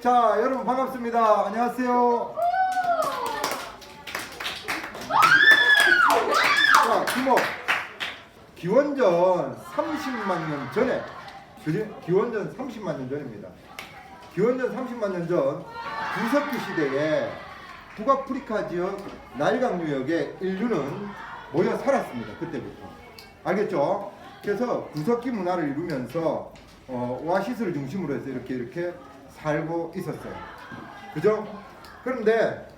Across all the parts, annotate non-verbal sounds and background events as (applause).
자, 여러분 반갑습니다. 안녕하세요. 자, 규모. 기원전 30만 년 전에, 그지? 기원전 30만 년 전입니다. 기원전 30만 년 전 구석기 시대에 북아프리카 지역 나일강 유역에 인류는 모여 살았습니다. 그때부터. 알겠죠? 그래서 구석기 문화를 이루면서 어, 오아시스를 중심으로 해서 이렇게 이렇게 살고 있었어요. 그죠? 그런데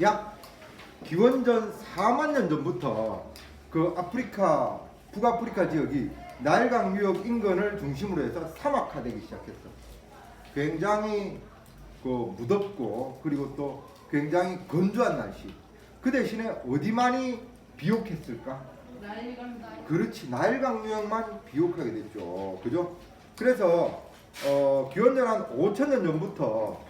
약 기원전 4만 년 전부터 그 아프리카 북아프리카 지역이 나일강 유역 인근을 중심으로 해서 사막화되기 시작했어. 굉장히 그 무덥고 그리고 또 굉장히 건조한 날씨. 그 대신에 어디만이 비옥했을까? 그렇지 나일강 유역만 비옥하게 됐죠. 그죠? 그래서 어, 기원전 한 5천 년 전부터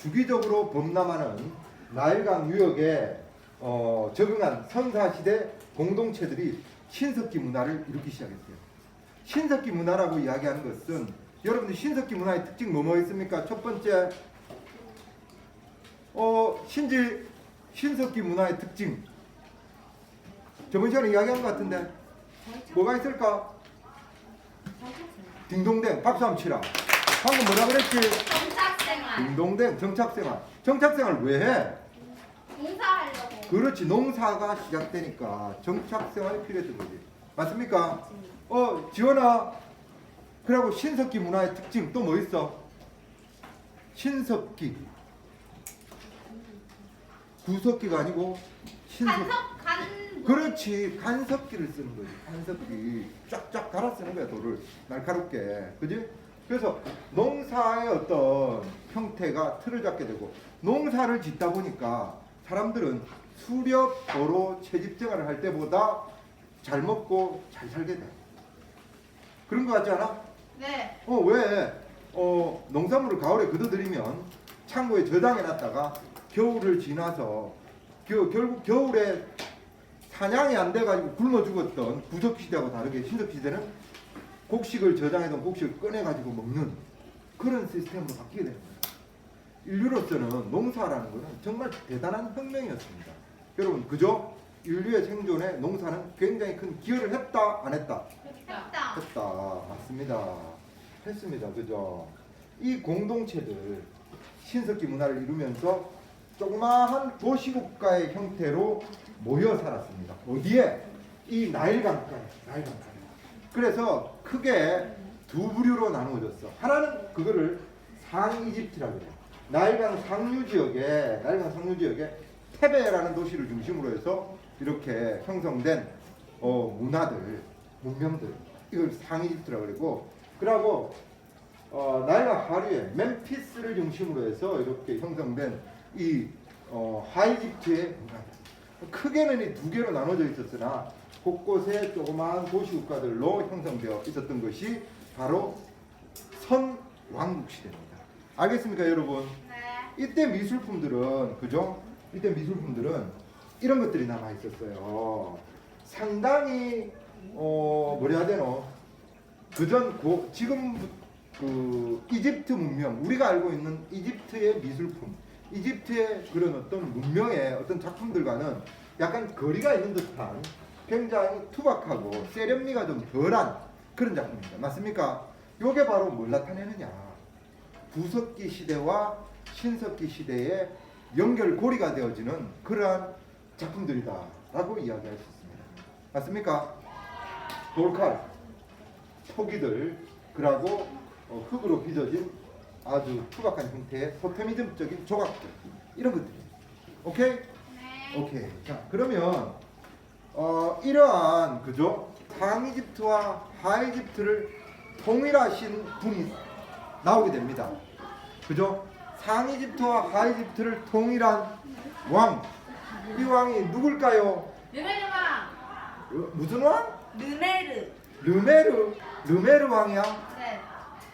주기적으로 범람하는 나일강 유역에 어, 적응한 선사시대 공동체들이 신석기 문화를 이루기 시작했어요. 신석기 문화라고 이야기하는 것은 여러분들 신석기 문화의 특징 뭐뭐 있습니까? 첫 번째 어, 신지 신석기 문화의 특징 저번 시간에 이야기한 것 같은데 뭐가 있을까? 딩동댕 박수 한번 치라 방금 뭐라 그랬지? 정착생활. 딩동댕 정착생활. 정착생활 왜 해? 공사하려고. 그렇지 농사가 시작되니까 정착생활이 필요했던 거지. 맞습니까? 어 지원아. 그리고 신석기 문화의 특징 또 뭐 있어? 신석기. 구석기가 아니고 신석 간섭 간 그렇지 간섭기를 쓰는 거지. 간섭기. 쫙쫙 갈아 쓰는 거야 돌을. 날카롭게. 그지 그래서 농사의 어떤 형태가 틀을 잡게 되고 농사를 짓다 보니까 사람들은 수렵 도로 채집 생활을 할 때보다 잘 먹고 잘 살게 돼 그런 거 같지 않아? 네 어 왜? 어 농산물을 가을에 걷어들이면 창고에 저장해 놨다가 겨울을 지나서 겨, 결국 겨울에 사냥이 안 돼가지고 굶어 죽었던 구석 시대하고 다르게 신석 시대는 곡식을 저장해둔 곡식을 꺼내가지고 먹는 그런 시스템으로 바뀌게 되는 거예요. 인류로서는 농사라는 것은 정말 대단한 혁명이었습니다. 여러분 그죠? 인류의 생존에 농사는 굉장히 큰 기여를 했다 안 했다? 했다 했다. 맞습니다. 했습니다. 그죠? 이 공동체들 신석기 문화를 이루면서 조그마한 도시국가의 형태로 모여 살았습니다. 어디에? 이 나일강가에. 나일강가에. 그래서 크게 두 부류로 나누어졌어. 하나는 그거를 상이집트라고 해요. 나일강 상류 지역에 나일강 상류 지역에 테베라는 도시를 중심으로 해서 이렇게 형성된 어, 문화들, 문명들 이걸 상이집트라고 그러고 그러고 어, 나일강 하류에 멤피스를 중심으로 해서 이렇게 형성된 이 어, 하이집트의 문화 크게는 이 두 개로 나눠져 있었으나 곳곳에 조그마한 도시 국가들로 형성되어 있었던 것이 바로 선왕국 시대입니다. 알겠습니까, 여러분? 네 이때 미술품들은 그죠? 이때 미술품들은 이런 것들이 남아 있었어요. 상당히 어 뭐라 해야 되노? 그전 고 지금 그 이집트 문명 우리가 알고 있는 이집트의 미술품, 이집트의 그런 어떤 문명의 어떤 작품들과는 약간 거리가 있는 듯한 굉장히 투박하고 세련미가 좀 덜한 그런 작품입니다. 맞습니까? 요게 바로 뭘 나타내느냐? 구석기 시대와 신석기 시대의 연결고리가 되어지는 그러한 작품들이다라고 이야기할 수 있습니다. 맞습니까? 돌칼, 토기들, 그리고 어, 흙으로 빚어진 아주 투박한 형태의 토테미즘적인 조각들 이런 것들. 오케이? 네. 오케이. 자 그러면 어, 이러한 그죠? 상이집트와 하이집트를 통일하신 분이 나오게 됩니다. 그죠? 상이집트와 하이집트를 통일한 왕. 이 왕이 누굴까요? 르메르왕 어, 무슨 왕? 르메르 르메르. 르메르 왕이야. 네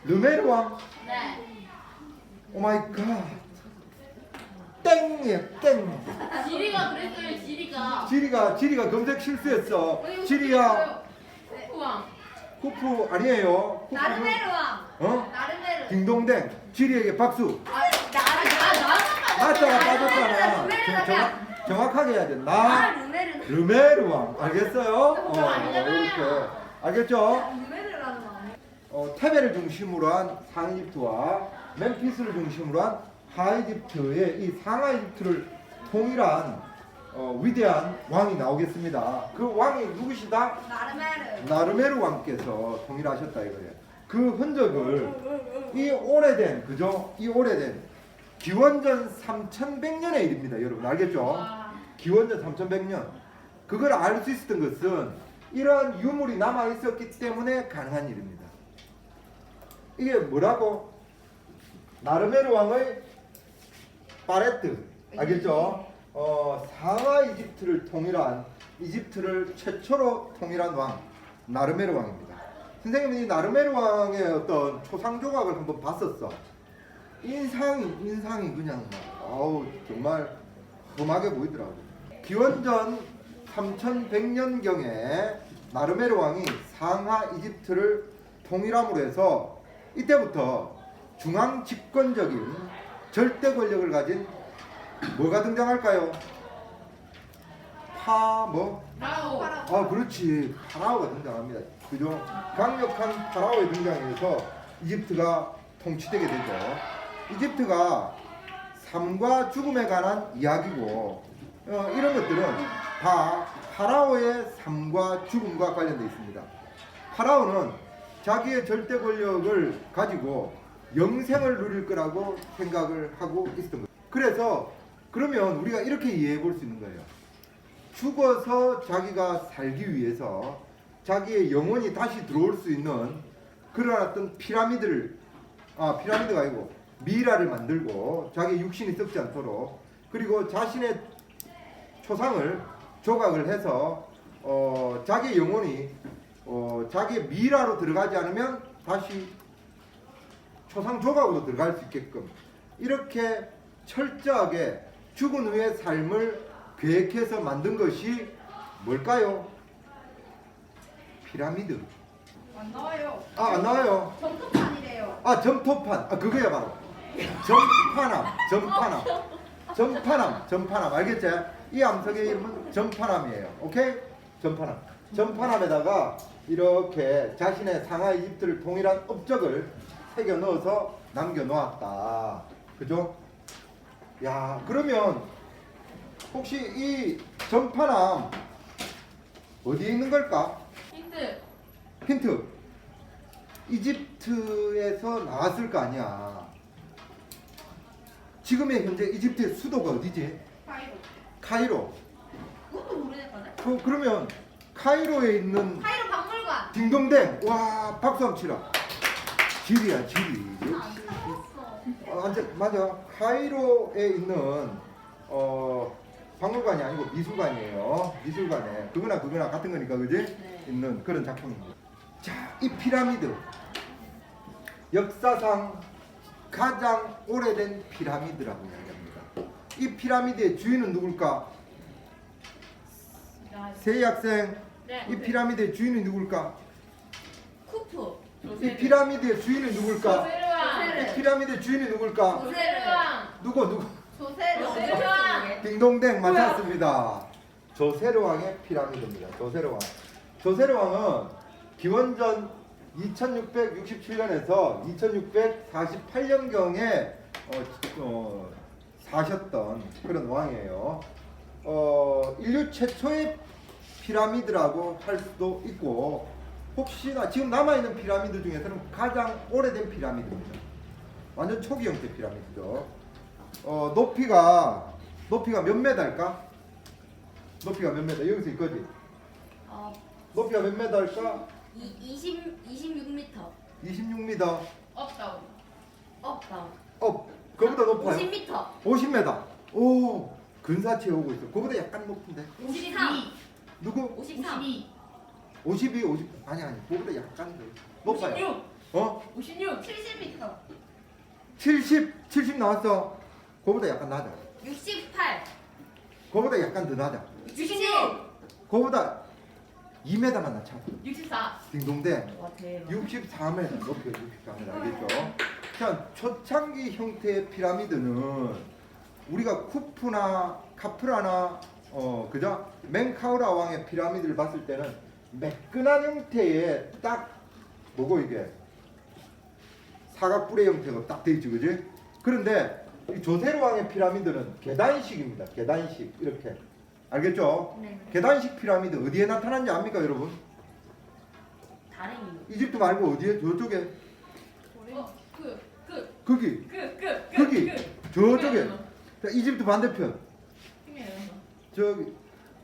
르메르 왕. 네. 오 마이 갓. 땡이야, 땡. 지리가 그랬어요 지리가 지리가 지리가 검색 실수했어. 지리야. 후왕 쿠프 아니에요. 쿠프는 나르메르왕 어? 나르메르 딩동댕. 지리에게 박수. 나나 나자가 빠졌잖아. 정- 정확, 정확하게 해야 돼. 아, 나 루메르. 르메르 왕. 알겠어요? 어, 그거 아니잖아요. 이렇게. 알겠죠? 루메르라는 거 아니에요? 어, 테베를 중심으로 한 상이집트와 멤피스를 중심으로 한 하이집트의 이 상하이집트를 통일한 어, 위대한 왕이 나오겠습니다. 그 왕이 누구시다? 나르메르. 나르메르 왕께서 통일하셨다 이거예요. 그 흔적을 이 오래된 그죠? 이 오래된 기원전 3100년의 일입니다. 여러분 알겠죠? 기원전 3100년. 그걸 알 수 있었던 것은 이러한 유물이 남아 있었기 때문에 가능한 일입니다. 이게 뭐라고? 나르메르 왕의 파레트 알겠죠? 어, 상하 이집트를 통일한 이집트를 최초로 통일한 왕 나르메르 왕입니다. 선생님이 이 나르메르 왕의 어떤 초상 조각을 한번 봤었어. 인상이 인상이 그냥 막 아우 정말 험하게 보이더라고. 기원전 3100년 경에 나르메르 왕이 상하 이집트를 통일함으로 해서 이때부터 중앙 집권적인 절대 권력을 가진 뭐가 등장할까요? 파 뭐? 나오. 아 그렇지 파라오가 등장합니다. 그죠? 강력한 파라오의 등장에서 이집트가 통치되게 되죠. 이집트가 삶과 죽음에 관한 이야기고 어, 이런 것들은 다 파라오의 삶과 죽음과 관련되어 있습니다. 파라오는 자기의 절대 권력을 가지고 영생을 누릴 거라고 생각을 하고 있었던 거예요. 그래서 그러면 우리가 이렇게 이해해 볼 수 있는 거예요. 죽어서 자기가 살기 위해서 자기의 영혼이 다시 들어올 수 있는 그런 어떤 피라미드를 아 피라미드가 아니고 미라를 만들고 자기 육신이 썩지 않도록 그리고 자신의 초상을 조각을 해서 어, 자기 영혼이 어, 자기 미라로 들어가지 않으면 다시 초상 조각으로 들어갈 수 있게끔 이렇게 철저하게 죽은 후의 삶을 계획해서 만든 것이 뭘까요? 피라미드. 안 나와요. 아, 안 나와요. 점토판이래요. 아, 점토판. 아, 그거야 바로. 점파남, 점파남. 점파남, 점파남. 알겠지? 이 암석의 이름은 점파남이에요. 오케이? 점파남. 점파남에다가 이렇게 자신의 상하 이집트를 통일한 업적을 새겨 넣어서 남겨 놓았다. 그죠? 야, 그러면 혹시 이 점파남 어디에 있는 걸까? 힌트. 힌트. 이집트에서 나왔을 거 아니야. 지금의 현재 이집트의 수도가 어디지? 파이로. 카이로. 그것도 모르겠거든. 그, 그러면 카이로에 있는 파이로 박물관. 딩동댕. 와, 박수 한번 치라. 지리야, 지리. 역시. 어, 완전 맞아. 카이로에 있는 어 박물관이 아니고 미술관이에요. 미술관에 그거나 그거나 같은 거니까 그지? 네. 있는 그런 작품입니다. 자, 이 피라미드 역사상 가장 오래된 피라미드라고 이야기합니다. 이 피라미드의 주인은 누굴까? 세희 학생, 네. 이 피라미드의 주인은 누굴까? 이 피라미드의 주인은 누굴까? 조세르왕. 이 피라미드의 주인이 누굴까? 조세르왕. 누구 누구? 조세르. 딩동댕 맞췄습니다. 조세르 왕의 피라미드입니다. 조세르 왕. 조세르 왕은 기원전 2667년에서 2648년경에 어, 어, 사셨던 그런 왕이에요. 어, 인류 최초의 피라미드라고 할 수도 있고 혹시나 지금 남아있는 피라미드 중에서는 가장 오래된 피라미드입니다. 완전 초기 형태 피라미드죠. 어, 높이가 높이가 몇 메달까? 높이가 몇 메달? 여기서 있거지. 어, 높이가 몇 메달까? 이, 20, 26m. 26m. 업다운. 업다운. 업. 그보다 높아요. 50m. 50m. 오, 근사치에 오고 있어. 그보다 약간 높은데. 53. 누구? 53. 52. 52, 50. 아니 아니. 그보다 약간 더 높아요. 56. 어? 56. 70m. 70, 70 나왔어. 그보다 약간 낮아. 68. 그보다 약간 더 낮아. 66. 그보다 2m만 낮아. 64. 딩동댕. 와 대박. 64m 높이가 64m 알겠죠? 자, 초창기 형태의 피라미드는 우리가 쿠프나 카프라나 어 그죠? 맹카우라 왕의 피라미드를 봤을 때는 매끈한 형태의 딱 뭐고 이게 사각뿔의 형태가 딱 돼 있지 그지? 그런데 이 조세르 왕의 피라미드는 계단식입니다. 계단식 이렇게 알겠죠? 네. 계단식 피라미드 어디에 나타난지 압니까 여러분? 다랭이. 이집트 말고 어디에 저쪽에 어, 그, 그, 거기 그, 그, 그, 거기 그. 저쪽에 자, 이집트 반대편. 저기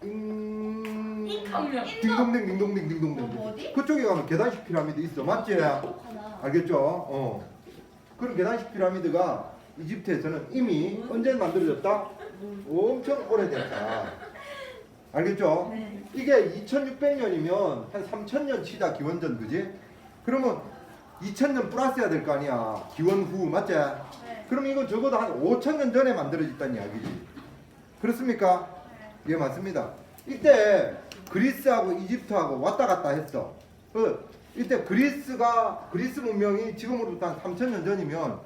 음... 인컴명. 딩동댕 딩동댕 딩동댕 어? 그쪽에 가면 계단식 피라미드 있어 맞지? 알겠죠? 어 그런 계단식 피라미드가 이집트에서는 이미 언제 만들어졌다? 엄청 오래됐다 알겠죠? 네. 이게 2600년이면 한 3000년 치자 기원전 그지? 그러면 2000년 플러스 해야 될 거 아니야 기원 후 맞지? 네. 그럼 이거 적어도 한 5000년 전에 만들어졌다는 이야기지 그렇습니까? 예 맞습니다. 이때 그리스하고 이집트하고 왔다 갔다 했어. 그 이때 그리스가 그리스 문명이 지금으로부터 한 3000년 전이면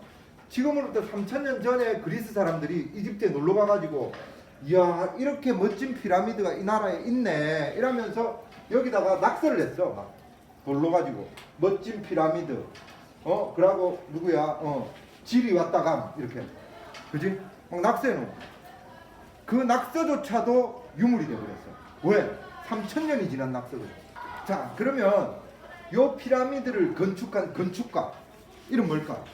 지금으로부터 3000년 전에 그리스 사람들이 이집트에 놀러 가가지고 이야 이렇게 멋진 피라미드가 이 나라에 있네 이러면서 여기다가 낙서를 했어 막. 돌로 가지고. 멋진 피라미드. 어 그러고 누구야? 어 지리 왔다 감. 이렇게. 그지? 막 낙서해 놓고 그 낙서조차도 유물이 되어버렸어 왜 3000년이 지난 낙서거든 자 그러면 요 피라미드를 건축한 건축가 이름 뭘까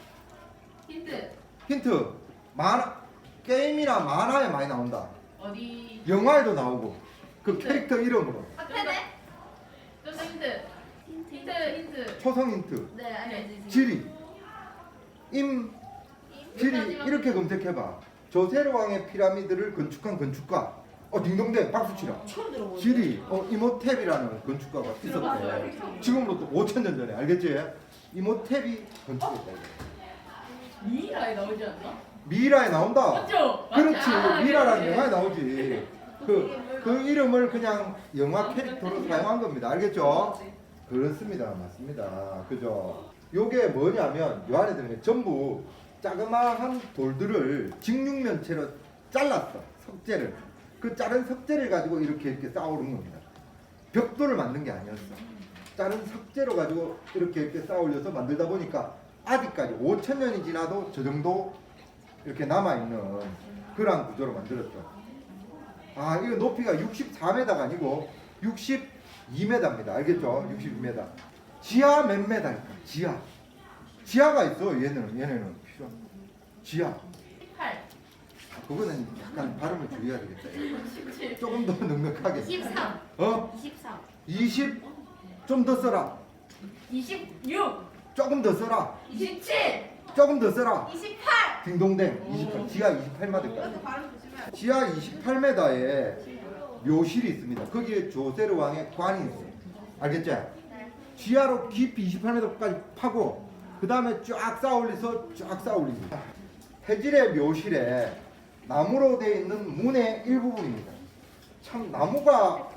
힌트. 힌트 만화 게임이나 만화에 많이 나온다 어디? 영화에도 나오고 그 힌트. 캐릭터 이름으로 하트네? 좀 더 힌트. 힌트, 힌트. 초성 힌트 네, 알려주세요. 지리 임 지리 이렇게 검색해봐 조세르 왕의 피라미드를 건축한 건축가 어 딩동댕 박수 치라 처음 들어보는. 지리 어 이모탭이라는 건축가가 있었대. 지금으로부터 5천 년 전에 알겠지? 이모탭이 건축했다 이거. 미라에 나오지 않나? 미라에 나온다 맞죠? 그렇지 맞아. 미라라는. 영화에 나오지 그, 그 이름을 그냥 영화 캐릭터로 사용한 겁니다 알겠죠? 그렇습니다 맞습니다 그죠 요게 뭐냐면 요 안에 게 전부 자그마한 돌들을 직육면체로 잘랐어 석재를. 그 자른 석재를 가지고 이렇게 이렇게 쌓아오른 겁니다. 벽돌을 만든 게 아니었어. 자른 석재로 가지고 이렇게 이렇게 쌓아올려서 만들다 보니까 아직까지 5천 년이 지나도 저 정도 이렇게 남아있는 그러한 구조로 만들었죠. 아 이거 높이가 64m가 아니고 62m입니다. 알겠죠? 62m 지하 몇 m일까? 지하. 지하가 있어 얘는 얘네는 지하 18. 그거는 약간 발음을 주의해야 되겠다 17. 조금 더 넉넉하게 23. 어? 23. 20 좀 더 써라 26. 조금 더 써라 27. 조금 더 써라 28. 딩동댕 28 지하 28m까지 지하 28m에 묘실이 있습니다 거기에 조세르 왕의 관이 있어요 알겠지? 지하로 깊이 28m까지 파고 그 다음에 쫙 쌓아올려서 쫙 쌓아올리지 해질의 묘실에 나무로 되어 있는 문의 일부분입니다. 참 나무가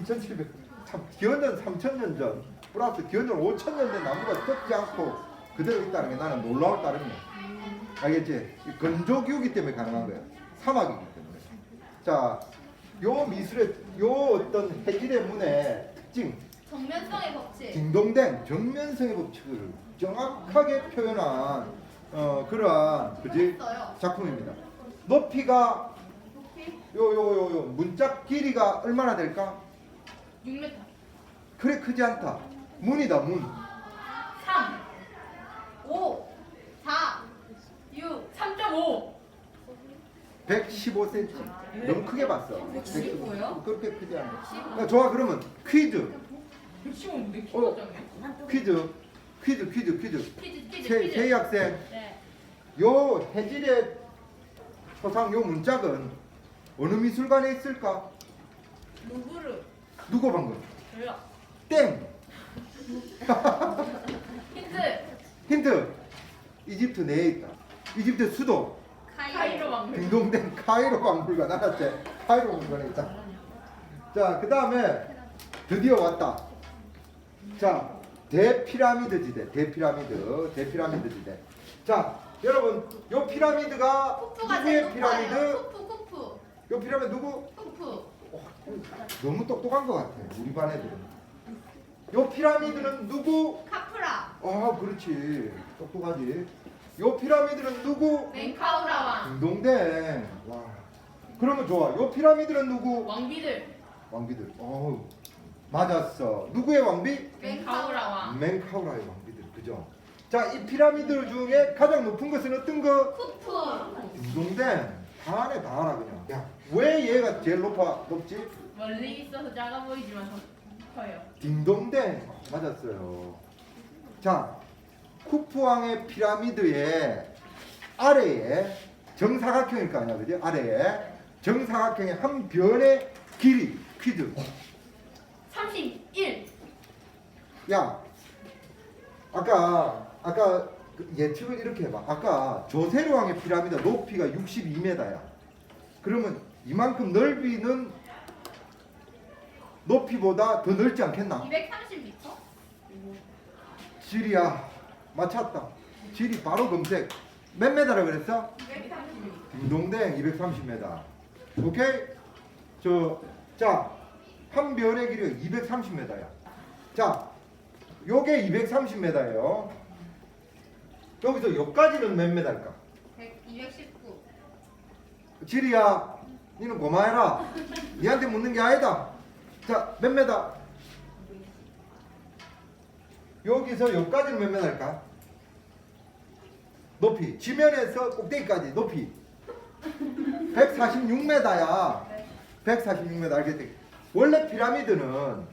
2700, 참 기원전 3000년 전 플러스 기원전 5000년 된 나무가 썩지 않고 그대로 있다는 게 나는 놀라울 따름이야 알겠지? 이 건조기후기 때문에 가능한 거야 사막이기 때문에. 자, 요 미술의 요 어떤 해질의 문의 특징. 정면성의 법칙. 딩동댕 정면성의 법칙을 정확하게 표현한 어, 그러한 그지. 작품입니다. 높이가 높이 요요 요 요 문짝 길이가 얼마나 될까? 6m. 그래 크지 않다. 문이다 문. 3. 5. 4. 6. 3.5. 115cm. 너무 크게 봤어. 115 요? 그렇게 크지 않아. 야, 좋아 그러면 퀴즈 115면 몇 어. 킬로잖아요? 퀴즈 퀴즈 퀴즈 퀴즈. 퀴즈, 퀴즈, 세, 퀴즈. 세희 학생 네. 요 해질의 초상 요 문짝은 어느 미술관에 있을까? 루브르. 누구 방금? 저요. 땡. 힌트. 힌트. 이집트 내에 있다. 이집트 수도 카이로 왕국. 딩동댕 카이로 박물관 알았지? 카이로 박물관에 있다. 자, 그 다음에 드디어 왔다. 자, 대피라미드 지대, 대피라미드, 대피라미드 지대. 자, 여러분, 요 피라미드가 누구의 제일 높아요. 피라미드? 쿠프 쿠프 요 피라미드 누구? 쿠프. 너무 똑똑한 것 같아, 우리 반 애들은. 요 피라미드는 누구? 카프라. 아, 그렇지. 똑똑하지. 요 피라미드는 누구? 맹카우라왕. 딩동댕. 와. 그러면 좋아. 요 피라미드는 누구? 왕비들. 왕비들. 어우. 맞았어. 누구의 왕비? 맹카우라 왕. 맹카우라의 왕비들. 그죠? 자, 이 피라미드 중에 가장 높은 것은 어떤 거? 쿠프. 딩동댕. 다 안에 다 알아 그냥. 야, 왜 얘가 제일 높아? 높지? 멀리 있어서 작아 보이지만 더 커요. 딩동댕. 맞았어요. 자, 쿠프 왕의 피라미드의 아래에 정사각형일 거 아니야, 그지? 아래에 정사각형의 한 변의 길이 퀴즈. 31. 야, 아까 아까 그 예측을 이렇게 해봐. 아까 조세르 왕의 피라미드 높이가 62m야. 그러면 이만큼 넓이는 높이보다 더 넓지 않겠나? 230m? 지리야, 맞췄다. 지리 바로 검색. 몇 메다라 그랬어? 230m. 딩동댕 230m. 오케이? 저, 자, 한 변의 길이가 230m야. 자, 요게 230m예요. 여기서 여기까지는 몇 m일까? 100, 219. 지리야, 니는 고마해라. 니한테 묻는 게 아니다. 자, 몇 메다? 여기서 여기까지는 몇 메다일까? 높이. 지면에서 꼭대기까지 높이. 146m야. 146m 알겠지? 원래 피라미드는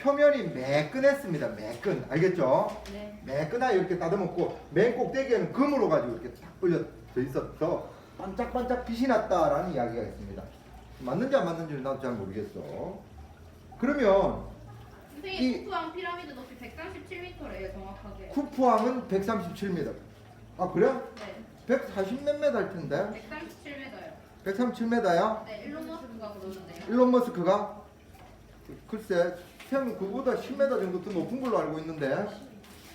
표면이 매끈했습니다. 매끈. 알겠죠? 네. 매끈하게 이렇게 따듬었고 맨 꼭대기에는 금으로 가지고 이렇게 딱 올려져 있어서 반짝반짝 빛이 났다라는 이야기가 있습니다. 맞는지 안 맞는지는 나도 잘 모르겠어. 그러면 선생님 이- 쿠프왕 피라미드 높이 137m래요 정확하게. 쿠프왕은 137m. 아 그래? 네. 140 몇 m일 텐데? 137m요. 137m야? 네, 일론 머스크가 그러는데요. 일론 머스크가? 글쎄, 형 그보다 10m 정도 더 높은 걸로 알고 있는데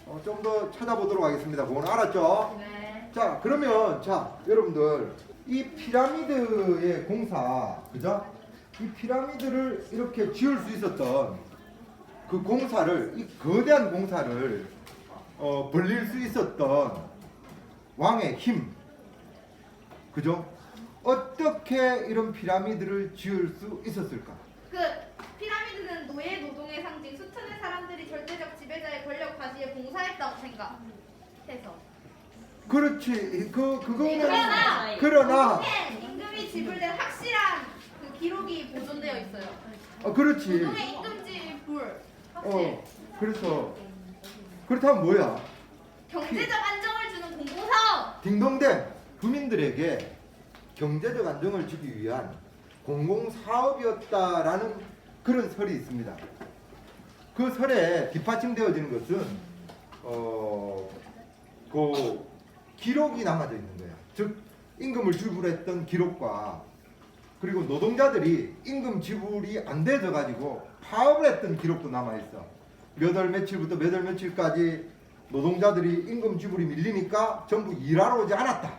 어, 좀 더 찾아보도록 하겠습니다. 그건 알았죠? 네. 자 그러면 자 여러분들 이 피라미드의 공사 그죠? 이 피라미드를 이렇게 지을 수 있었던 그 공사를 이 거대한 공사를 어, 벌릴 수 있었던 왕의 힘 그죠? 어떻게 이런 피라미드를 지을 수 있었을까? 그 노예 노동의 상징 수천의 사람들이 절대적 지배자의 권력 과시에 봉사했다고 생각해서 그렇지 그 그거는 그러나! 그러나 노동의 임금이 지불된 확실한 그 기록이 보존되어 있어요. 어, 그렇지 노동의 임금지 불 확실. 어 그래서 그렇다면 뭐야? 경제적 안정을 주는 공공사업. 딩동댕 국민들에게 경제적 안정을 주기 위한 공공사업이었다라는 그런 설이 있습니다. 그 설에 뒷받침되어지는 것은 어, 그 기록이 남아져 있는 거야. 즉 임금을 지불했던 기록과 그리고 노동자들이 임금 지불이 안 돼져 가지고 파업을 했던 기록도 남아 있어. 몇월 며칠부터 몇월 며칠까지 노동자들이 임금 지불이 밀리니까 전부 일하러 오지 않았다.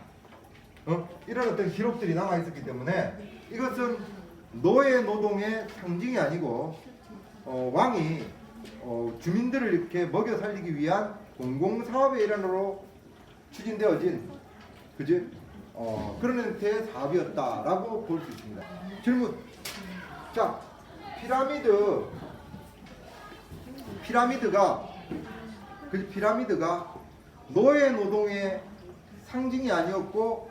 어? 이런 어떤 기록들이 남아 있었기 때문에 이것은 노예 노동의 상징이 아니고 어, 왕이 어, 주민들을 이렇게 먹여 살리기 위한 공공 사업의 일환으로 추진되어진 그지 어, 그런 형태의 사업이었다라고 볼 수 있습니다. 질문. 자, 피라미드 피라미드가 그 피라미드가 노예 노동의 상징이 아니었고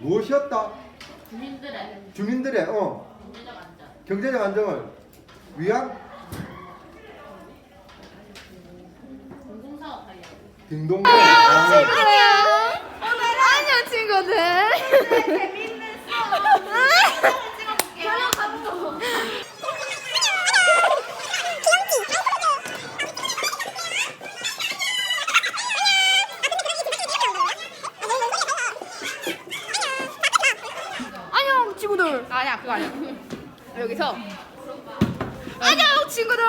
무엇이었다? 주민들의 주민들의 어, 경제적 안정을 위한 공공사업 관련. 딩동댕. 아, 친구들. 재밌는 수업. (laughs) 찍어볼게요. 안녕 친구들. 아니야 그거 아니야. 여기서 안녕 친구들.